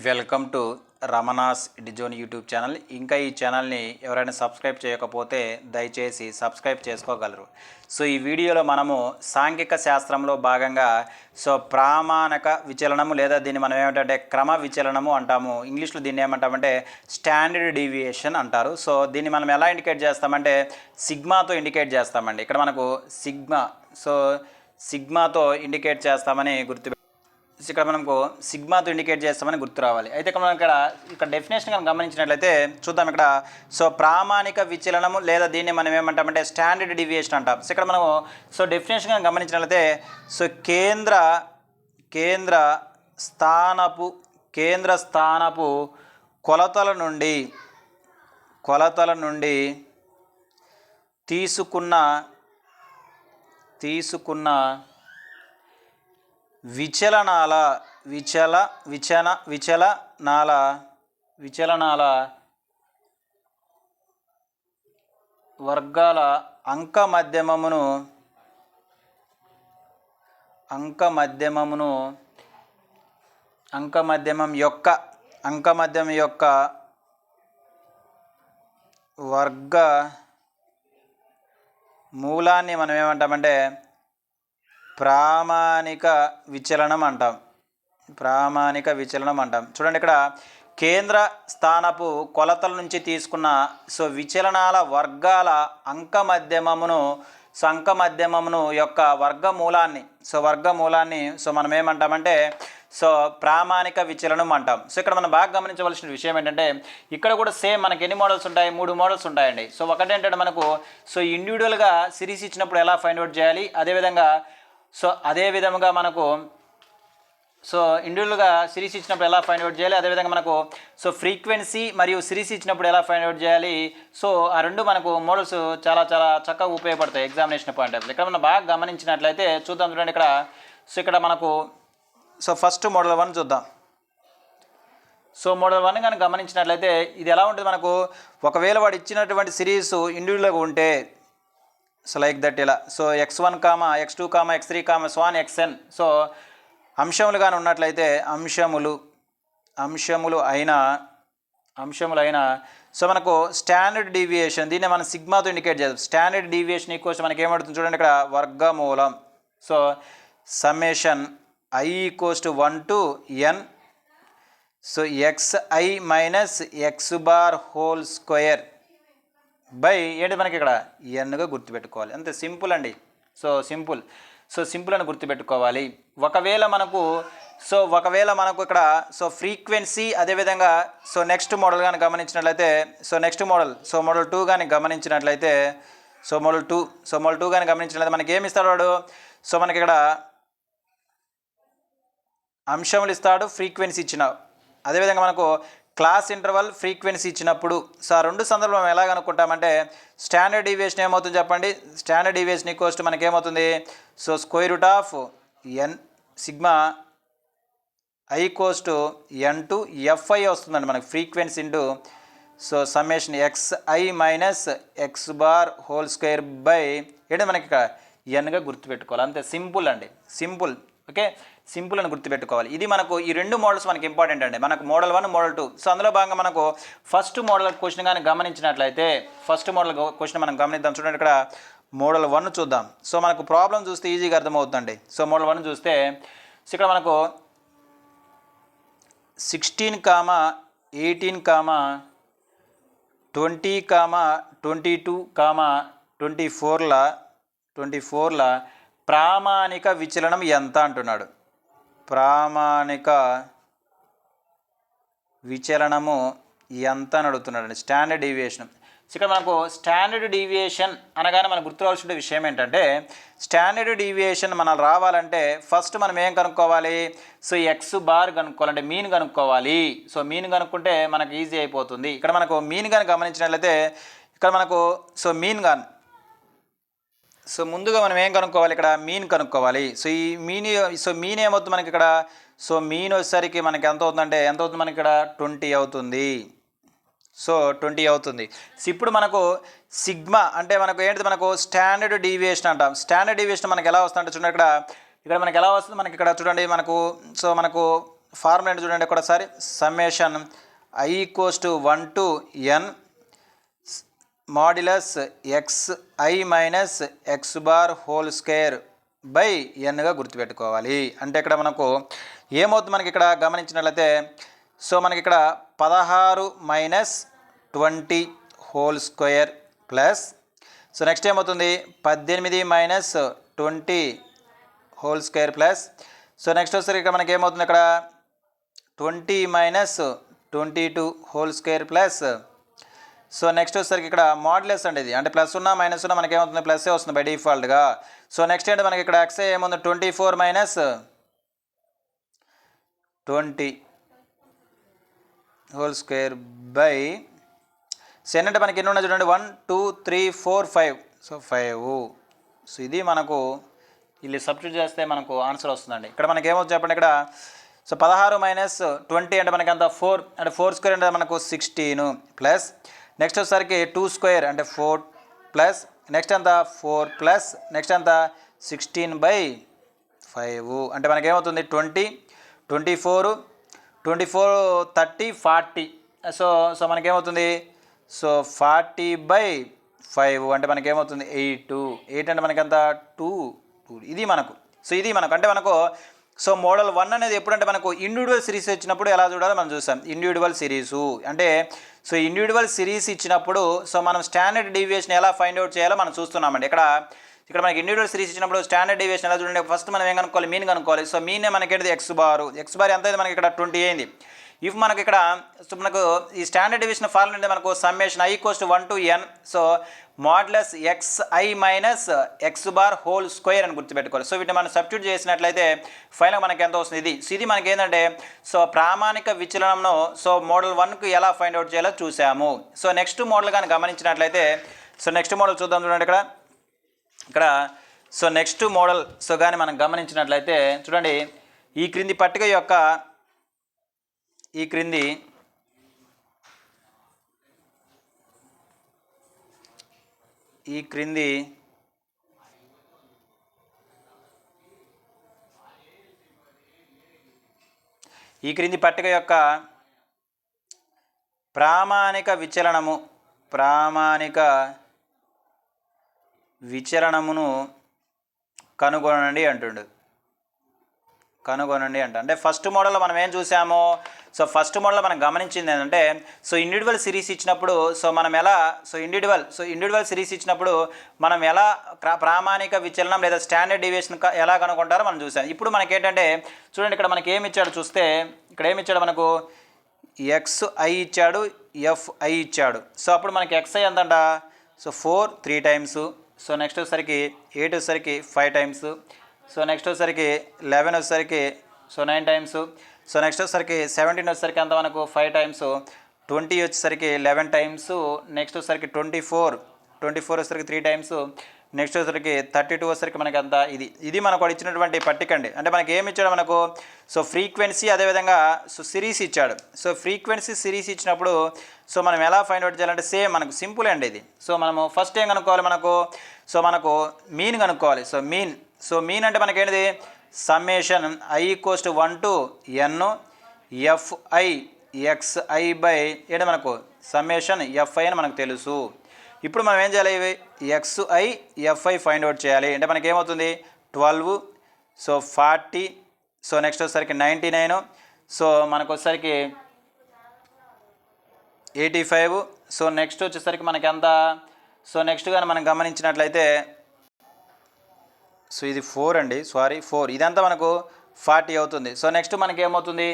Welcome to Ramana's డిజోన్ YouTube channel. ఇంకా ఈ ఛానల్ని ఎవరైనా సబ్స్క్రైబ్ చేయకపోతే దయచేసి సబ్స్క్రైబ్ చేసుకోగలరు. సో ఈ వీడియోలో మనము సాంఘిక శాస్త్రంలో భాగంగా సో ప్రామాణిక విచలనము లేదా దీన్ని మనం ఏమిటంటే క్రమ విచలనము అంటాము. ఇంగ్లీష్లో దీన్ని ఏమంటామంటే స్టాండర్డ్ డీవియేషన్ అంటారు. సో దీన్ని మనం ఎలా ఇండికేట్ చేస్తామంటే సిగ్మాతో ఇండికేట్ చేస్తామండి. ఇక్కడ మనకు సిగ్మా సో సిగ్మాతో ఇండికేట్ చేస్తామని గుర్తు ఇక్కడ మనకు సిగ్మాతో ఇండికేట్ చేస్తామని గుర్తు రావాలి. అయితే ఇక్కడ మనం ఇక్కడ ఇక్కడ డెఫినేషన్ కనుక గమనించినట్లయితే చూద్దాం ఇక్కడ. సో ప్రామాణిక విచలనము లేదా దీన్ని మనం ఏమంటామంటే స్టాండర్డ్ డివియేషన్ అంటాం. సో ఇక్కడ మనము సో డెఫినేషన్ కనుక గమనించినట్లయితే సో కేంద్ర కేంద్ర స్థానపు కేంద్ర స్థానపు కొలతల నుండి కొలతల నుండి తీసుకున్న తీసుకున్న విచలనాల విచల విచన విచలనాల విచలనాల వర్గాల అంక మధ్యమమును అంక మధ్యమమును అంక మధ్యమం యొక్క అంక మధ్యమం యొక్క వర్గ మూలాన్ని మనం ఏమంటామంటే ప్రామాణిక విచలనం అంటాం. ప్రామాణిక విచలనం అంటాం. చూడండి ఇక్కడ కేంద్ర స్థానపు కొలతల నుంచి తీసుకున్న సో విచలనాల వర్గాల అంక మధ్యమమును సో అంక మధ్యమమును యొక్క వర్గమూలాన్ని సో వర్గమూలాన్ని సో మనం ఏమంటామంటే సో ప్రామాణిక విచలనం అంటాం. సో ఇక్కడ మనం బాగా గమనించవలసిన విషయం ఏంటంటే ఇక్కడ కూడా సేమ్ మనకి ఎన్ని మోడల్స్ ఉంటాయి? మూడు మోడల్స్ ఉంటాయండి. సో ఒకటి ఏంటంటే మనకు సో ఇండివిజువల్గా సిరీస్ ఇచ్చినప్పుడు ఎలా ఫైండ్ అవుట్ చేయాలి? అదేవిధంగా సో అదే విధముగా మనకు సో ఇండివిజువల్గా సిరీస్ ఇచ్చినప్పుడు ఎలా ఫైండ్ అవుట్ చేయాలి? అదేవిధంగా మనకు సో ఫ్రీక్వెన్సీ మరియు సిరీస్ ఇచ్చినప్పుడు ఎలా ఫైండ్ అవుట్ చేయాలి? సో ఆ రెండు మనకు మోడల్స్ చాలా చాలా చక్కగా ఉపయోగపడతాయి ఎగ్జామినేషన్ పాయింట్ ఆఫ్ ఇక్కడ మనం బాగా గమనించినట్లయితే చూద్దాం చూడండి ఇక్కడ. సో ఇక్కడ మనకు సో ఫస్ట్ మోడల్ వన్ చూద్దాం. సో మోడల్ వన్ కానీ గమనించినట్లయితే ఇది ఎలా ఉంటుంది మనకు? ఒకవేళ వాడు ఇచ్చినటువంటి సిరీస్ ఇండివిజువల్గా ఉంటే సో లైక్ దట్ ఇలా. So x one comma x two comma x three comma so on x n so అంశములుగానే ఉన్నట్లయితే అంశములు అంశములు అయిన అంశములు అయినా సో మనకు స్టాండర్డ్ డీవియేషన్ దీన్ని మనం సిగ్మాతో ఇండికేట్ చేద్దాం. స్టాండర్డ్ డీవియేషన్ ఈక్వల్స్ మనకి ఏమవుతుంది చూడండి ఇక్కడ వర్గమూలం. So summation i equals to one to n so x i minus x bar whole square by ఏంటి మనకి ఇక్కడ ఎన్గా గుర్తుపెట్టుకోవాలి. అంతే సింపుల్ అండి. So simple. సో సింపుల్ అని గుర్తుపెట్టుకోవాలి. ఒకవేళ మనకు సో ఒకవేళ మనకు ఇక్కడ సో ఫ్రీక్వెన్సీ అదేవిధంగా సో నెక్స్ట్ మోడల్ కానీ గమనించినట్లయితే so next model so model two కానీ గమనించినట్లయితే so model two so model two కానీ గమనించినట్లయితే మనకి ఏమి ఇస్తాడు వాడు? సో మనకి ఇక్కడ అంశములు ఇస్తాడు ఫ్రీక్వెన్సీ ఇచ్చిన. అదేవిధంగా మనకు క్లాస్ ఇంటర్వల్ ఫ్రీక్వెన్సీ ఇచ్చినప్పుడు సో ఆ రెండు సందర్భం మనం ఎలా స్టాండర్డ్ డీవియేషన్ ఏమవుతుంది చెప్పండి? స్టాండర్డ్ డీవియేషన్ ఈక్వస్ట్ మనకి ఏమవుతుంది so square root of n sigma i Coast n to f i వస్తుందండి మనకి frequency into. So summation x i minus x bar whole square by ఏంటి మనకి ఇక్కడ? ఎన్గా గుర్తుపెట్టుకోవాలి. అంతే సింపుల్ అండి. సింపుల్. ఓకే? సింపుల్ అని గుర్తుపెట్టుకోవాలి. ఇది మనకు ఈ రెండు మోడల్స్ మనకి ఇంపార్టెంట్ అండి. మనకు model one model two. So అందులో భాగంగా మనకు ఫస్ట్ మోడల్ క్వశ్చన్ కానీ గమనించినట్లయితే ఫస్ట్ మోడల్ క్వశ్చన్ మనం గమనిద్దాం. చూడండి ఇక్కడ మోడల్ వన్ చూద్దాం. సో మనకు ప్రాబ్లం చూస్తే ఈజీగా అర్థమవుతుందండి. సో మోడల్ వన్ చూస్తే సో ఇక్కడ మనకు sixteen comma eighteen comma twenty comma twenty two comma twenty ఫోర్ల twenty ఫోర్ల ప్రామాణిక విచలనం ఎంత అంటున్నాడు? ప్రామాణిక విచలనము ఎంత అని అడుగుతున్నాడు స్టాండర్డ్ డీవియేషన్. ఇక్కడ మనకు స్టాండర్డ్ డీవియేషన్ అనగానే మనకు గుర్తురావాల్సిన విషయం ఏంటంటే స్టాండర్డ్ డీవియేషన్ మనం రావాలంటే ఫస్ట్ మనం ఏం కనుక్కోవాలి? సో ఎక్స్ బార్ కనుక్కోవాలంటే మీన్ కనుక్కోవాలి. సో మీన్ కనుక్కుంటే మనకు ఈజీ అయిపోతుంది. ఇక్కడ మనకు మీన్ కానీ గమనించినట్లయితే ఇక్కడ మనకు సో మీన్ కానీ సో ముందుగా మనం ఏం కనుక్కోవాలి ఇక్కడ? మీన్ కనుక్కోవాలి. సో ఈ మీన్ సో మీన్ ఏమవుతుంది మనకి ఇక్కడ? సో మీన్ వచ్చేసరికి మనకి ఎంత అవుతుందంటే ఎంత అవుతుంది మనకి ఇక్కడ? ట్వంటీ అవుతుంది. సో ట్వంటీ అవుతుంది. సో ఇప్పుడు మనకు సిగ్మా అంటే మనకు ఏంటిది? మనకు స్టాండర్డ్ డీవియేషన్ అంటాం. స్టాండర్డ్ డీవియేషన్ మనకి ఎలా వస్తుందంటే చూడండి ఇక్కడ. ఇక్కడ మనకి ఎలా వస్తుంది? మనకి ఇక్కడ చూడండి మనకు సో మనకు ఫార్ములా చూడండి? ఒకసారి summation i equals to one to n modulus x i minus x bar whole square by ఎన్గా గుర్తుపెట్టుకోవాలి. అంటే ఇక్కడ మనకు ఏమవుతుంది మనకి ఇక్కడ గమనించినట్లయితే సో మనకి ఇక్కడ పదహారు minus twenty whole square plus so next ఏమవుతుంది? పద్దెనిమిది minus twenty whole square plus so next వచ్చేసరికి ఇక్కడ మనకి ఏమవుతుంది ఇక్కడ? Twenty minus twenty two whole square plus so next వచ్చేసరికి ఇక్కడ మాడ్యులస్ అండి ఇది. అంటే ప్లస్ ఉన్న మైనస్ మనకి మనకేమవుతుంది ప్లస్ఏ వస్తుంది? బై డిఫాల్ట్గా సో నెక్స్ట్ ఏంటి? మనకి ఇక్కడ ఎక్స్ ఏముంది? Twenty four minus twenty whole square by so ఏంటంటే మనకి ఎన్ని ఉన్నాయి చూడండి? One two three four five so five so ఇది మనకు ఇల్లు సబ్స్టిట్యూట్ చేస్తే మనకు ఆన్సర్ వస్తుందండి. ఇక్కడ మనకి ఏమవుతుంది చెప్పండి ఇక్కడ? సో పదహారు మైనస్ ట్వంటీ అంటే మనకి అంత ఫోర్ అంటే ఫోర్ స్క్వేర్ అంటే మనకు సిక్స్టీను ప్లస్ నెక్స్ట్ వచ్చేసరికి టూ స్క్వేర్ అంటే ఫోర్ ప్లస్ నెక్స్ట్ ఎంత? ఫోర్ ప్లస్ నెక్స్ట్ ఎంత? Sixteen by five. అంటే మనకి ఏమవుతుంది twenty twenty four twenty four thirty forty. So so మనకేమవుతుంది? So forty by five. అంటే మనకి ఏమవుతుంది ఎయిట్. ఎయిట్ అంటే మనకంత? Two two. ఇది మనకు. సో ఇది మనకు. అంటే మనకు సో మోడల్ వన్ అనేది ఎప్పుడంటే మనకు ఇండివిజువల్ సిరీస్ వచ్చినప్పుడు ఎలా చూడాలో మనం చూసాం. ఇండివిజువల్ సిరీసు అంటే సో ఇండివిజువల్ సిరీస్ ఇచ్చినప్పుడు సో మనం స్టాండర్డ్ డీవియేషన్ ఎలా ఫైండ్ అవుట్ చేయాలో మనం చూస్తున్నామండి. ఇక్కడ ఇక్కడ మనకి ఇండివిజువల్ సిరీస్ ఇచ్చినప్పుడు స్టాండర్డ్ డీవియేషన్ ఎలా చూడండి? ఫస్ట్ మనం ఏం కనుక్కోవాలి? మీన్ కనుక్కోవాలి. సో మీన్ మనకి ఏంటిది ఎక్స్ బారు ఎక్స్ బార్ ఎంత అయితే మనకి ఇక్కడ ట్వంటీ అయింది. ఇఫ్ మనకి ఇక్కడ సో మనకు ఈ స్టాండర్డ్ డివిజన్ ఫార్ములా అంటే మనకు summation i Coast one to n so modulus x i minus x bar whole square అని గుర్తుపెట్టుకోవాలి. సో వీటిని మనం సబ్స్టిట్యూట్ చేసినట్లయితే ఫైనల్ మనకి ఎంత వస్తుంది? ఇది. సో ఇది మనకి ఏంటంటే సో ప్రామాణిక విచలనంను సో మోడల్ వన్కు ఎలా ఫైండ్ అవుట్ చేయాలో చూసాము. సో నెక్స్ట్ మోడల్ కానీ గమనించినట్లయితే సో నెక్స్ట్ మోడల్ చూద్దాం చూడండి ఇక్కడ. ఇక్కడ సో నెక్స్ట్ మోడల్ సో కానీ మనం గమనించినట్లయితే చూడండి ఈ క్రింది పట్టిక యొక్క ఈ క్రింది. ఈ క్రింది. ఈ క్రింది పట్టిక యొక్క ప్రామాణిక విచలనము ప్రామాణిక విచలనమును కనుగొనండి అంటుండు. కనుగొనండి అంట. అంటే ఫస్ట్ మోడల్లో మనం ఏం చూసాము సో ఫస్ట్ మోడల్లో మనం గమనించింది ఏంటంటే సో ఇండివిజువల్ సిరీస్ ఇచ్చినప్పుడు సో మనం ఎలా so individual so individual series ఇచ్చినప్పుడు మనం ఎలా ప్రా- ప్రామాణిక విచలనం లేదా స్టాండర్డ్ డివియేషన్ ఎలా కనుక్కుంటారో మనం చూసాం. ఇప్పుడు మనకి ఏంటంటే చూడండి ఇక్కడ మనకి ఏమి ఇచ్చాడు చూస్తే ఇక్కడ ఏమి ఇచ్చాడు మనకు? ఎక్స్ ఐ ఇచ్చాడు ఎఫ్ ఐ ఇచ్చాడు. సో అప్పుడు మనకి x i ఎంతంట? So four three times so next వచ్చేసరికి ఎయిట్ వచ్చేసరికి ఫైవ్ టైమ్స్ సో నెక్స్ట్ వచ్చేసరికి లెవెన్ వచ్చేసరికి so nine times. So next వచ్చేసరికి సెవెంటీన్ వచ్చేసరికి అంత మనకు ఫైవ్ టైమ్స్. ట్వంటీ వచ్చేసరికి లెవెన్ టైమ్స్. నెక్స్ట్ వచ్చేసరికి ట్వంటీ ఫోర్. ట్వంటీ ఫోర్ వచ్చేసరికి త్రీ టైమ్స్. నెక్స్ట్ వచ్చేసరికి థర్టీ టూ వచ్చేసరికి మనకి అంత ఇది. ఇది మనకు ఇచ్చినటువంటి పట్టిక అండి. అంటే మనకి ఏమి ఇచ్చాడు మనకు? సో ఫ్రీక్వెన్సీ అదేవిధంగా సో సిరీస్ ఇచ్చాడు. సో ఫ్రీక్వెన్సీ సిరీస్ ఇచ్చినప్పుడు సో మనం ఎలా ఫైండ్ అవుట్ చేయాలంటే సేమ్ మనకు సింపుల్ అండి ఇది. సో మనము ఫస్ట్ ఏం కనుక్కోవాలి మనకు? సో మనకు మీన్ కనుక్కోవాలి. సో మీన్ సో మీన్ అంటే మనకేంటిది? Summation i equals to one to n f i x i by ఏంటి మనకు? సమ్మేషన్ ఎఫ్ఐ అని మనకు తెలుసు. ఇప్పుడు మనం ఏం చేయాలి? ఇవి ఎక్స్ఐ ఎఫ్ఐ ఫైండ్ అవుట్ చేయాలి. అంటే మనకి ఏమవుతుంది twelve so forty so next వచ్చేసరికి నైంటీ నైన్ సో మనకు వచ్చేసరికి ఎయిటీ ఫైవ్ సో నెక్స్ట్ వచ్చేసరికి మనకి ఎంత సో నెక్స్ట్ కానీ మనం గమనించినట్లయితే సో ఇది ఫోర్ అండి. Sorry four. ఇదంతా మనకు ఫార్టీ అవుతుంది. సో నెక్స్ట్ మనకి ఏమవుతుంది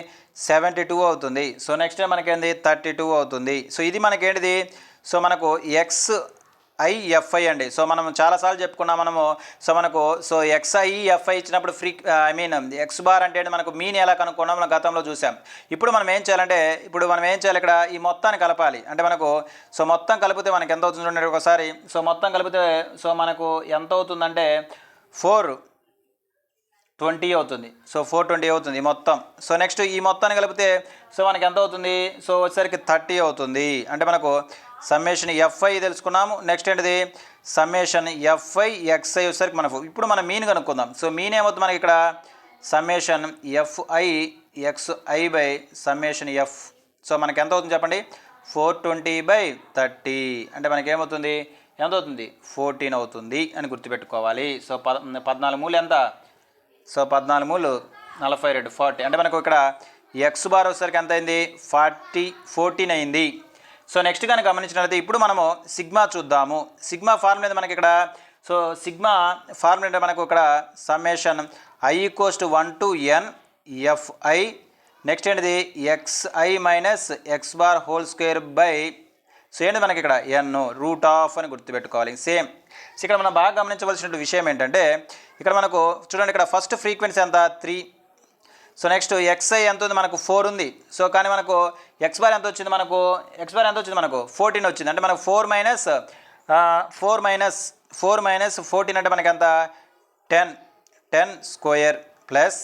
సెవెంటీ టూ అవుతుంది. సో నెక్స్ట్ మనకేంది? థర్టీ టూ అవుతుంది. సో ఇది మనకేంటిది? సో మనకు ఎక్స్ ఐఎఫ్ఐ అండి. సో మనం చాలాసార్లు చెప్పుకున్నాం మనము. సో మనకు so x i f i ఇచ్చినప్పుడు free I mean x bar అంటే ఏంటి? మనకు మీన్ ఎలా కనుక్కున్నాం? మనం గతంలో చూసాం. ఇప్పుడు మనం ఏం చేయాలంటే ఇప్పుడు మనం ఏం చేయాలి ఇక్కడ? ఈ మొత్తాన్ని కలపాలి. అంటే మనకు సో మొత్తం కలిపితే మనకి ఎంత అవుతుంది చూడండి. ఒకసారి సో మొత్తం కలిపితే సో మనకు ఎంత అవుతుందంటే ఫోర్ ట్వంటీ అవుతుంది. సో ఫోర్ ట్వంటీ అవుతుంది మొత్తం. సో నెక్స్ట్ ఈ మొత్తాన్ని కలిపితే సో మనకి ఎంత అవుతుంది? సో వచ్చేసరికి థర్టీ అవుతుంది. అంటే మనకు సమ్మేషన్ ఎఫ్ఐ తెలుసుకున్నాము. నెక్స్ట్ ఏంటిది? సమ్మేషన్ ఎఫ్ఐ ఎక్స్ఐ వచ్చేసరికి మనకు ఇప్పుడు మనం మీన్ కనుక్కుందాం. సో మీన్ ఏమవుతుంది మనకి ఇక్కడ? Summation f i x i by summation f. So మనకి ఎంత అవుతుంది చెప్పండి? Four twenty by thirty. అంటే మనకి ఏమవుతుంది? ఎంత అవుతుంది ఫోర్టీన్ అవుతుంది అని గుర్తుపెట్టుకోవాలి. సో పద పద్నాలుగు మూలు ఎంత? సో పద్నాలుగు మూలు నలభై రెండు ఫార్టీ. అంటే మనకు ఇక్కడ ఎక్స్ బార్ వచ్చేసరికి ఎంత అయింది? ఫార్టీ ఫోర్టీన్ అయింది. సో నెక్స్ట్ కానీ గమనించినట్లయితే ఇప్పుడు మనము సిగ్మా చూద్దాము. సిగ్మా ఫార్ములా మనకి ఇక్కడ సో సిగ్మా ఫార్ములా అంటే మనకు ఇక్కడ summation i equals to one to n f i next ఏంటిది? X i minus x bar whole square by so ఏంటి మనకి ఇక్కడ? ఎన్ రూట్ ఆఫ్ అని గుర్తుపెట్టుకోవాలి. సేమ్ ఇక్కడ మనం బాగా గమనించవలసిన విషయం ఏంటంటే ఇక్కడ మనకు చూడండి ఇక్కడ ఫస్ట్ ఫ్రీక్వెన్సీ ఎంత? Three so next x i ఎంత ఉంది? మనకు ఫోర్ ఉంది. సో కానీ మనకు ఎక్స్ బార్ ఎంత వచ్చింది? మనకు ఎక్స్ బార్ ఎంత వచ్చింది? మనకు ఫోర్టీన్ వచ్చింది. అంటే మనకు four minus four minus four minus fourteen అంటే మనకి ఎంత? Ten ten square plus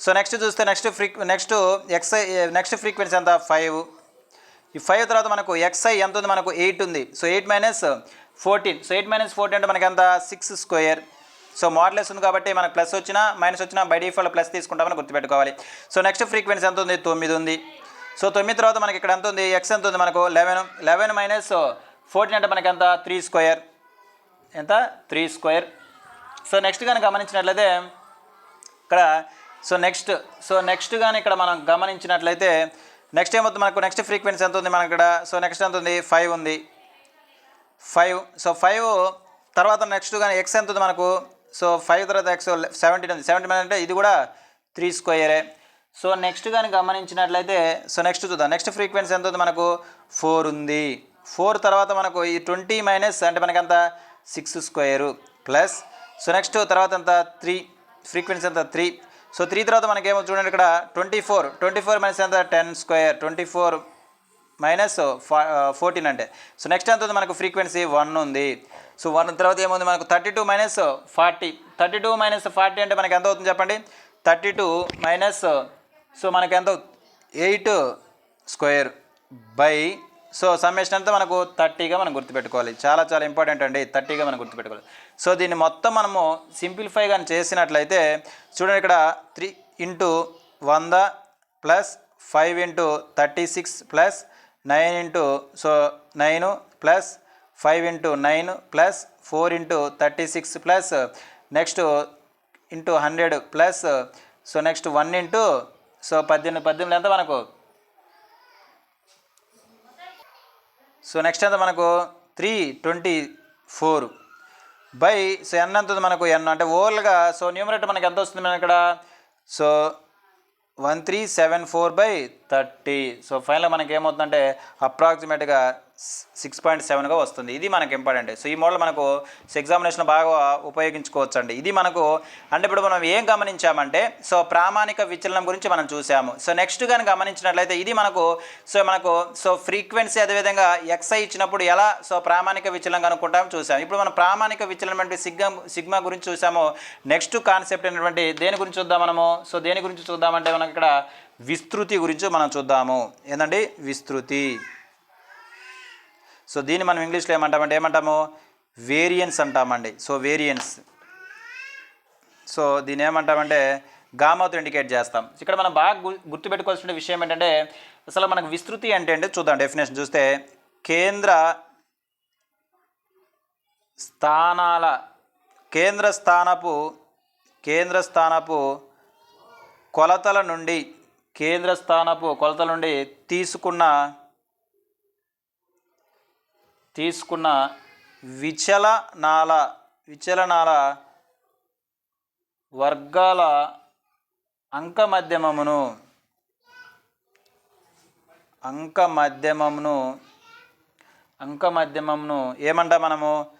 so next చూస్తే next free next x i next frequency ఎంత? ఫైవ్ ఈ ఫైవ్ తర్వాత మనకు ఎక్స్ఐ ఎంత ఉంది? మనకు ఎయిట్ ఉంది. So eight minus fourteen so eight minus fourteen అంటే మనకి ఎంత? సిక్స్ స్క్వేర్ సో మోడలెస్ ఉంది కాబట్టి మనకు ప్లస్ వచ్చినా మైనస్ వచ్చినా బై డిఫాల్ట్ ప్లస్ తీసుకుంటామని గుర్తుపెట్టుకోవాలి. సో నెక్స్ట్ ఫ్రీక్వెన్సీ ఎంత ఉంది? తొమ్మిది ఉంది. సో తొమ్మిది తర్వాత మనకి ఇక్కడ ఎంత ఉంది? ఎక్స్ ఎంత ఉంది? మనకు లెవెన్ లెవెన్ మైనస్ ఫోర్టీన్ అంటే మనకి ఎంత? త్రీ స్క్వేర్ ఎంత? త్రీ స్క్వేర్ సో నెక్స్ట్ కానీ గమనించినట్లయితే ఇక్కడ సో నెక్స్ట్ సో నెక్స్ట్ కానీ ఇక్కడ మనం గమనించినట్లయితే నెక్స్ట్ ఏమవుతుంది? మనకు నెక్స్ట్ ఫ్రీక్వెన్సీ ఎంత ఉంది మన ఇక్కడ సో నెక్స్ట్ ఎంత ఉంది? ఫైవ్ ఉంది. ఫైవ్ సో ఫైవ్ తర్వాత నెక్స్ట్ కానీ ఎక్స్ ఎంత ఉంది మనకు? సో ఫైవ్ తర్వాత ఎక్స్ సెవెంటీన్ ఉంది. సెవెంటీన్ అంటే ఇది కూడా త్రీ స్క్వేరే సో నెక్స్ట్ కానీ గమనించినట్లయితే సో నెక్స్ట్ చూద్దాం. నెక్స్ట్ ఫ్రీక్వెన్సీ ఎంత ఉంది మనకు? ఫోర్ ఉంది. ఫోర్ తర్వాత మనకు ఈ ట్వంటీ మైనస్ అంటే మనకి ఎంత six square plus so next తర్వాత ఎంత? త్రీ ఫ్రీక్వెన్సీ ఎంత? త్రీ సో త్రీ తర్వాత మనకేమో చూడండి ఇక్కడ twenty four twenty four minus ఎంత ten square twenty four minus fourteen అంటే. సో నెక్స్ట్ ఎంత ఉంది మనకు? ఫ్రీక్వెన్సీ వన్ ఉంది. సో వన్ తర్వాత ఏముంది మనకు? Thirty two minus forty thirty two minus forty అంటే మనకి ఎంత అవుతుంది చెప్పండి? థర్టీ టూ మైనస్ సో మనకి ఎంత eight square by so summation అంతా మనకు థర్టీగా మనం గుర్తుపెట్టుకోవాలి. చాలా చాలా ఇంపార్టెంట్ అండి. థర్టీగా మనం గుర్తుపెట్టుకోవాలి. సో దీన్ని మొత్తం మనము సింప్లిఫై కానీ చేసినట్లయితే చూడండి ఇక్కడ త్రీ ఇంటూ వంద plus five into thirty six plus nine into so nine plus five into nine plus four into thirty six plus next into hundred plus so next one into so పద్దెనిమిది పద్దెనిమిది ఎంత మనకు? So next ఎంత మనకు? Three twenty four. By so n ఎంత మనకు? ఎన్ అంటే ఓవర్గా సో న్యూమరేటర్ మనకి ఎంత వస్తుంది మనం ఇక్కడ? So one three seven four by thirty so ఫైనల్గా మనకి ఏమవుతుందంటే అప్రాక్సిమేట్గా సిక్స్ పాయింట్ సెవెన్గా వస్తుంది. ఇది మనకు ఇంపార్టెంట్ సో ఈ మోడల్ మనకు ఎగ్జామినేషన్ బాగా ఉపయోగించుకోవచ్చు అండి ఇది మనకు అంటే ఇప్పుడు మనం ఏం గమనించామంటే సో ప్రామాణిక విచలనం గురించి మనం చూసాము సో నెక్స్ట్ కానీ గమనించినట్లయితే ఇది మనకు సో మనకు సో ఫ్రీక్వెన్సీ అదేవిధంగా ఎక్స్ఐ ఇచ్చినప్పుడు ఎలా సో ప్రామాణిక విచలనం కనుక్కుంటాం చూసాము ఇప్పుడు మనం ప్రామాణిక విచలనం అంటే సిగ్మా సిగ్మా గురించి చూసాము నెక్స్ట్ కాన్సెప్ట్ అయినటువంటి దేని గురించి చూద్దాం మనము? సో దేని గురించి చూద్దామంటే మనకి ఇక్కడ విస్తృతి గురించి మనం చూద్దాము. ఏంటండి విస్తృతి. సో దీన్ని మనం ఇంగ్లీష్లో ఏమంటామంటే ఏమంటాము? వేరియన్స్ అంటామండి. సో వేరియన్స్ సో దీన్ని ఏమంటామంటే గామాతో ఇండికేట్ చేస్తాం. ఇక్కడ మనం బాగా గుర్తుపెట్టుకోవాల్సిన విషయం ఏంటంటే అసలు మనకు విస్తృతి అంటే అంటే చూద్దాం డెఫినేషన్ చూస్తే కేంద్ర స్థానాల కేంద్ర స్థానపు కేంద్ర స్థానపు కొలతల నుండి కేంద్ర స్థానపు కొలతల నుండి తీసుకున్న తీసుకున్న విచలనాల విచలనాల వర్గాల అంక అంకమధ్యమమును అంకమధ్యమమును అంక ఏమంటాం మనము?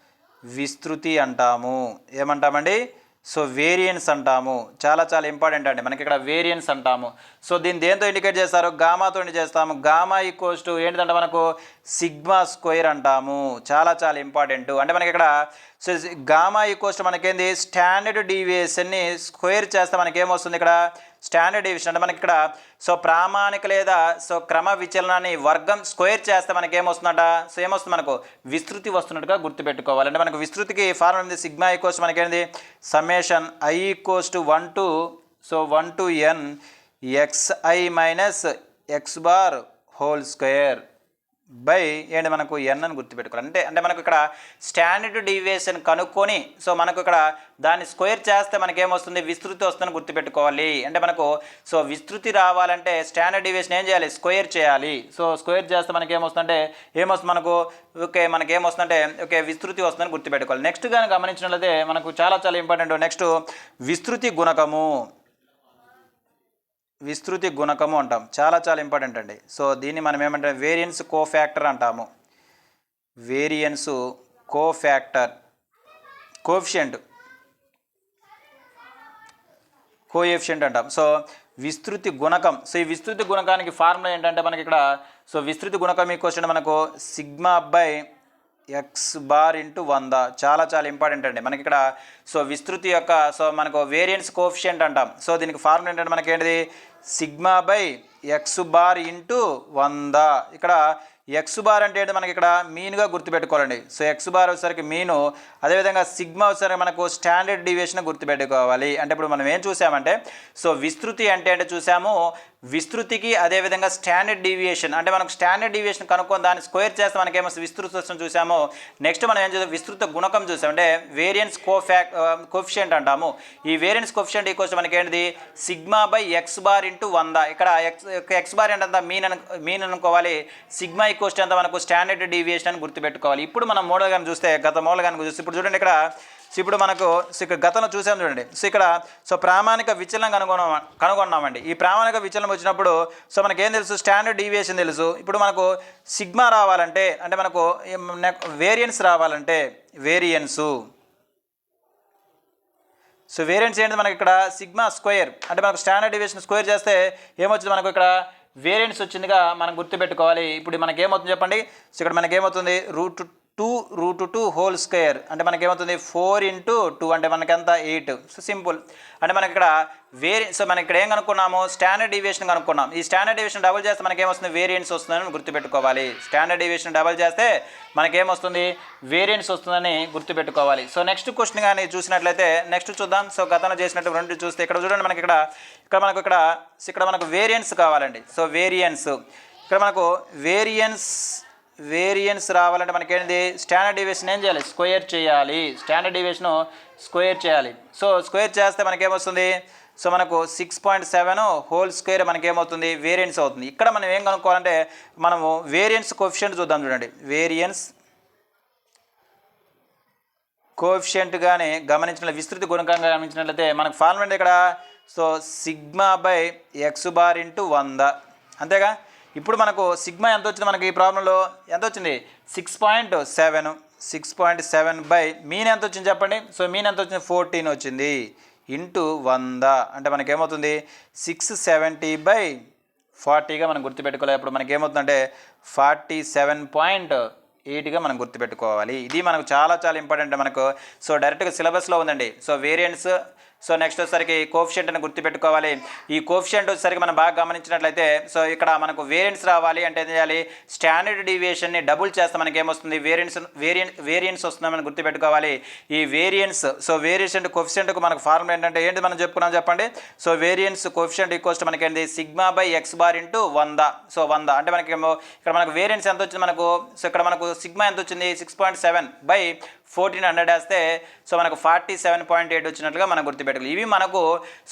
విస్తృతి అంటాము. ఏమంటామండి? సో వేరియన్స్ అంటాము. చాలా చాలా ఇంపార్టెంట్ అండి. మనకి ఇక్కడ వేరియన్స్ అంటాము. సో దీన్ని దేంతో ఇండికేట్ చేస్తారు? గామాతో చేస్తాము. గామా ఈక్వల్స్ టు ఏంటంటే మనకు? సిగ్మా స్క్వేర్ అంటాము. చాలా చాలా ఇంపార్టెంట్ అంటే మనకి ఇక్కడ సో గామా ఈక్వల్స్ టు మనకేంది? స్టాండర్డ్ డీవియేషన్ని స్క్వేర్ చేస్తే మనకేమొస్తుంది ఇక్కడ? Standard division. అంటే మనకి ఇక్కడ సో ప్రామాణిక లేదా సో క్రమ విచలనాన్ని వర్గం స్క్వేర్ చేస్తే మనకి ఏమొస్తుందట సో ఏమొస్తుంది మనకు? విస్తృతి వస్తున్నట్టుగా గుర్తుపెట్టుకోవాలి. అంటే మనకు విస్తృతికి ఫార్ములా ఉంది sigma equals మనకేంది? Summation i equals to one to so one to n x i minus x bar whole square by ఏంటి మనకు ఎన్ అని గుర్తుపెట్టుకోవాలి. అంటే అంటే మనకు ఇక్కడ స్టాండర్డ్ డీవియేషన్ కనుక్కొని సో మనకు ఇక్కడ దాన్ని స్క్వేర్ చేస్తే మనకేమొస్తుంది? విస్తృతి వస్తుందని గుర్తుపెట్టుకోవాలి. అంటే మనకు సో విస్తృతి రావాలంటే స్టాండర్డ్ డీవియేషన్ ఏం చేయాలి? స్క్వేర్ చేయాలి. సో స్క్వేర్ చేస్తే మనకి ఏమొస్తుందంటే ఏమొస్తుంది మనకు ఓకే మనకేమొస్తుందంటే ఓకే విస్తృతి వస్తుందని గుర్తుపెట్టుకోవాలి. నెక్స్ట్ కానీ గమనించినట్లయితే మనకు చాలా చాలా ఇంపార్టెంట్ నెక్స్ట్ విస్తృతి గుణకము. విస్తృతి గుణకము అంటాం. చాలా చాలా ఇంపార్టెంట్ అండి. సో దీన్ని మనం ఏమంటాం? వేరియన్స్ కో ఫ్యాక్టర్ అంటాము. Variance cofactor coefficient coefficient అంటాం. సో విస్తృతి గుణకం. సో ఈ విస్తృతి గుణకానికి ఫార్ములా ఏంటంటే మనకి ఇక్కడ సో విస్తృతి గుణకం ఈ క్వశ్చన్ మనకు sigma by x bar into వంద. చాలా చాలా ఇంపార్టెంట్ అండి. మనకి ఇక్కడ సో విస్తృతి యొక్క సో మనకు వేరియన్స్ కోఫిషియంట్ అంటాం. సో దీనికి ఫార్ములా ఏంటంటే మనకి ఏంటిది sigma by X bar into వంద. ఇక్కడ ఎక్స్ బార్ అంటే ఏంటి? మనకి ఇక్కడ మీన్గా గుర్తుపెట్టుకోవాలండి. సో ఎక్స్ బార్ వచ్చేసరికి మీను అదేవిధంగా సిగ్మా వచ్చేసరికి మనకు స్టాండర్డ్ డివియేషన్ గుర్తుపెట్టుకోవాలి. అంటే ఇప్పుడు మనం ఏం చూసామంటే సో విస్తృతి అంటే అంటే చూసాము? విస్తృతికి అదేవిధంగా స్టాండర్డ్ డీవియేషన్ అంటే మనకు స్టాండర్డ్ డీవియేషన్ కనుక్కొని దాన్ని స్క్వేర్ చేస్తే మనకి ఏమో విస్తృత వస్తుంది చూసాము. నెక్స్ట్ మనం ఏం చూసాం విస్తృత గుణకం చూసాం. అంటే వేరియన్స్ కోఫ్యాక్ కోఫిషియంట్ అంటాము. ఈ వేరియన్స్ కోఫిషియంట్ ఈక్వల్స్ మనకి ఏంటిది sigma by x bar into వంద. ఇక్కడ ఎక్స్ ఎక్స్ బార్ అంటే అంత మీన్ అను మీన్ అనుకోవాలి. సిగ్మా ఈక్వల్స్ అంతా మనకు స్టాండర్డ్ డీవియేషన్ అని గుర్తుపెట్టుకోవాలి. ఇప్పుడు మనం మోడల్ కానీ చూస్తే గత మోడల్ కానీ చూస్తే ఇప్పుడు చూడండి ఇక్కడ సో ఇప్పుడు మనకు సో ఇక్కడ గతంలో చూసాం చూడండి. సో ఇక్కడ సో ప్రామాణిక విచలనం కనుగొన్నాం కనుగొన్నామండి. ఈ ప్రామాణిక విచలనం వచ్చినప్పుడు సో మనకి ఏం తెలుసు? స్టాండర్డ్ డీవియేషన్ తెలుసు. ఇప్పుడు మనకు సిగ్మా రావాలంటే అంటే మనకు వేరియన్స్ రావాలంటే వేరియన్సు సో వేరియన్స్ ఏంటి మనకి ఇక్కడ? Sigma square. అంటే మనకు స్టాండర్డ్ డివియేషన్ స్క్వేర్ చేస్తే ఏమొచ్చింది మనకు ఇక్కడ? వేరియన్స్ వచ్చిందిగా మనం గుర్తుపెట్టుకోవాలి. ఇప్పుడు మనకి ఏమవుతుంది చెప్పండి? సో ఇక్కడ మనకి ఏమవుతుంది root two root two whole square. అంటే మనకి ఏమవుతుంది ఫోర్ ఇంటూ టూ అంటే మనకి ఎంత ఎయిట్. So simple. అంటే మనకి ఇక్కడ వేరి సో మనం ఇక్కడ ఏం కనుక్కున్నాము? Standard deviation కనుక్కున్నాం. ఈ స్టాండర్డ్ డివిషన్ డబుల్ చేస్తే మనకి ఏమొస్తుంది వేరియన్స్ వస్తుందని గుర్తుపెట్టుకోవాలి. స్టాండర్డ్ డీవియేషన్ డబుల్ చేస్తే మనకేమొస్తుంది? వేరియన్స్ వస్తుందని గుర్తుపెట్టుకోవాలి. సో నెక్స్ట్ క్వశ్చన్ కానీ చూసినట్లయితే నెక్స్ట్ చూద్దాం. సో గతంలో చేసినట్టు రెండు చూస్తే ఇక్కడ చూడండి మనకి ఇక్కడ ఇక్కడ మనకు ఇక్కడ ఇక్కడ మనకు వేరియన్స్ కావాలండి. సో వేరియన్స్ ఇక్కడ మనకు వేరియన్స్ వేరియన్స్ రావాలంటే మనకి స్టాండర్డ్ డీవియేషన్ ఏం చేయాలి? స్క్వేర్ చేయాలి. స్టాండర్డ్ డీవియేషన్ స్క్వేర్ చేయాలి. సో స్క్వేర్ చేస్తే మనకేమొస్తుంది? సో మనకు six point seven whole square మనకేమవుతుంది? Variance అవుతుంది. ఇక్కడ మనం ఏం కనుక్కోవాలంటే మనము వేరియన్స్ కోఫిషియంట్ చూద్దాం చూడండి. వేరియన్స్ కోఫిషియంట్గానే గమనించిన విస్తృతి గుణకంగా గమనించినట్లయితే మనకు ఫార్ములా ఇక్కడ? So sigma by x bar into వంద. అంతేగా? ఇప్పుడు మనకు సిగ్మా ఎంత వచ్చింది మనకి ఈ ప్రాబ్లంలో? ఎంత వచ్చింది six point seven six point seven by mean ఎంత వచ్చింది చెప్పండి? సో మీన్ ఎంత వచ్చింది ఫోర్టీన్ వచ్చింది. ఇంటూ వంద. అంటే మనకేమవుతుంది? సిక్స్ సెవెంటీ బై ఫార్టీగా మనం గుర్తుపెట్టుకోవాలి. ఇప్పుడు మనకి ఏమవుతుందంటే ఫార్టీ సెవెన్ పాయింట్ ఎయిట్గా మనం గుర్తుపెట్టుకోవాలి. ఇది మనకు చాలా చాలా ఇంపార్టెంట్ మనకు. సో డైరెక్ట్గా సిలబస్లో ఉందండి. సో వేరియంట్స్ సో నెక్స్ట్ వచ్చేసరికి కోఫిషియంట్ అని గుర్తుపెట్టుకోవాలి. ఈ కోఫిషియంట్ వచ్చేసరికి మనం బాగా గమనించినట్లయితే సో ఇక్కడ మనకు వేరియంట్స్ రావాలి అంటే ఏం చేయాలి? స్టాండర్డ్ డివియేషన్ని డబుల్ చేస్తే మనకి ఏమొస్తుంది? వేరియంట్స్ వేరియంట్ వేరియంట్స్ వస్తుందని మనం గుర్తుపెట్టుకోవాలి. ఈ వేరియన్స్ సో వేరియేషన్ కోఫిషియంట్కు మనకు ఫార్ములా ఏంటంటే ఏంటి మనం చెప్పుకున్నాం చెప్పండి? సో వేరియన్స్ కోఫిషియంట్ ఈక్వస్ట్ మనకి ఏంటి sigma by x bar into వంద. సో వంద. అంటే మనకి ఏమో ఇక్కడ మనకు వేరియన్స్ ఎంత వచ్చింది మనకు? సో ఇక్కడ మనకు సిగ్మా ఎంత వచ్చింది? Six point seven by fourteen hundred వేస్తే సో మనకు ఫార్టీ సెవెన్ పాయింట్ ఎయిట్ వచ్చినట్లుగా మనం గుర్తుపెట్టుకోవాలి. ఇవి మనకు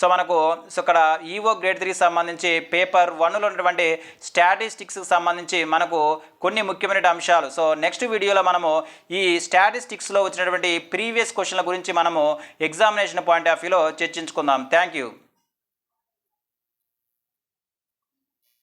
సో మనకు సో ఇక్కడ ఈవో గ్రేడ్ త్రీకి సంబంధించి పేపర్ వన్లో ఉన్నటువంటి స్టాటిస్టిక్స్కి సంబంధించి మనకు కొన్ని ముఖ్యమైన అంశాలు. సో నెక్స్ట్ వీడియోలో మనము ఈ స్టాటిస్టిక్స్లో వచ్చినటువంటి ప్రీవియస్ క్వశ్చన్ల గురించి మనము ఎగ్జామినేషన్ పాయింట్ ఆఫ్ వ్యూలో చర్చించుకుందాం. Thank you